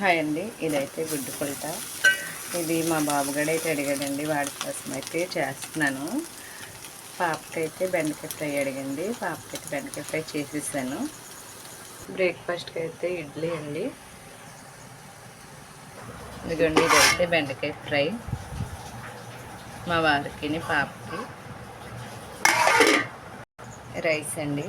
Hi అండి. ఇదైతే గుడ్డు పుల్ట ఇది మా బాబుగడ అయితే అడిగాడండి. వాడి కోసం అయితే చేస్తున్నాను. పాపకైతే బెండకాయ ఫ్రై అడిగండి పాపకైతే బెండకాయ ఫ్రై చేసేసాను. బ్రేక్ఫాస్ట్కి అయితే ఇడ్లీ అండి. ఇదిగోండి ఇదైతే బెండకాయ ఫ్రై. మా వారికి పాపకి. రైస్ అండి.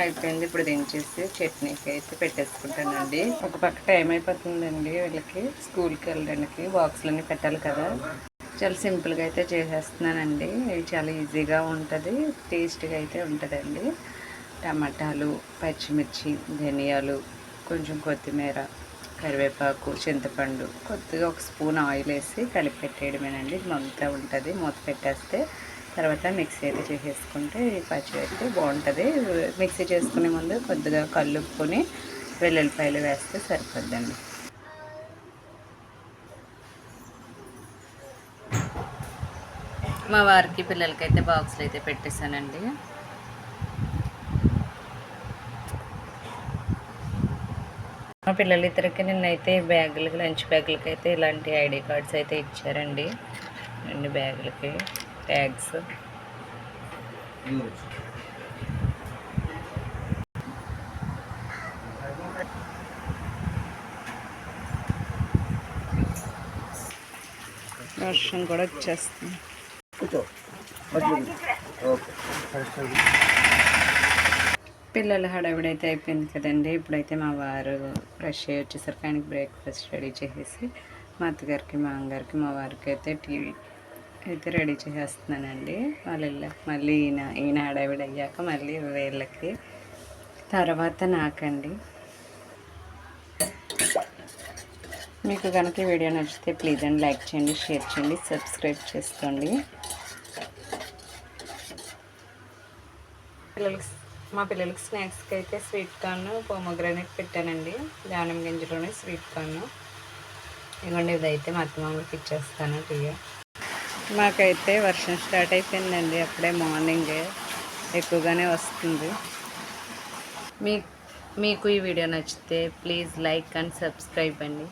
అయిపోయింది. ఇప్పుడు దించేసి చట్నీకి అయితే పెట్టేసుకుంటానండి. ఒక పక్క టైం అయిపోతుందండి వీళ్ళకి. స్కూల్కి వెళ్ళడానికి బాక్స్లన్నీ పెట్టాలి కదా. చాలా సింపుల్గా అయితే చేసేస్తున్నానండి. ఇది చాలా ఈజీగా ఉంటుంది. టేస్ట్గా అయితే ఉంటుందండి. టమాటాలు పచ్చిమిర్చి ధనియాలు కొంచెం కొత్తిమీర కరివేపాకు చింతపండు కొద్దిగా ఒక స్పూన్ ఆయిల్ వేసి కలిపి పెట్టేయడమేనండి. ఇది ఉంటుంది. మూత పెట్టేస్తే తర్వాత మిక్సీ అయితే చేసేసుకుంటే పచ్చి అయితే బాగుంటుంది. మిక్సీ చేసుకునే ముందు కొద్దిగా కలుపుకొని వెల్లుల్లిపాయలు వేస్తే సరిపోద్దండి. మా వారికి పిల్లలకి అయితే బాక్స్లు అయితే పెట్టేశానండి. మా పిల్లలు ఇద్దరికి నిన్నైతే బ్యాగులకి లంచ్ బ్యాగులకి అయితే ఇలాంటి ఐడి కార్డ్స్ అయితే ఇచ్చారండి. రెండు బ్యాగులకి. ట్యాగ్స్ వర్షం కూడా వచ్చేస్తుంది. పిల్లల హడావిడైతే అయిపోయింది కదండి. ఇప్పుడైతే మా వారు ఫ్రెష్ అయ్యి వచ్చేసరికి ఆయనకి బ్రేక్ఫాస్ట్ రెడీ చేసేసి మా అత్తగారికి మా అమ్మగారికి మా వారికి అయితే టీవీ అయితే రెడీ చేసేస్తున్నానండి. వాళ్ళు మళ్ళీ ఈయన ఈయన హడావిడి అయ్యాక మళ్ళీ వీళ్ళకి. తర్వాత నాకండి. మీకు కనుక ఈ వీడియో నచ్చితే ప్లీజ్ అండి లైక్ చేయండి షేర్ చేయండి సబ్స్క్రైబ్ చేసుకోండి. పిల్లలకి మా పిల్లలకి స్నాక్స్కి అయితే స్వీట్ కార్న్ పోమోగ్రానేట్ పెట్టానండి. దానిమ్మ గింజలోనే స్వీట్ కార్న్. ఇవ్వండి ఇదైతే మా అత్తమామకి ఇచ్చేస్తాను టీయా. మాకైతే వర్షం స్టార్ట్ అయిపోయిందండి. అప్పుడే మార్నింగే ఎక్కువగానే వస్తుంది. మీ మీకు ఈ వీడియో నచ్చితే ప్లీజ్ లైక్ అండ్ సబ్స్క్రైబ్ అండి.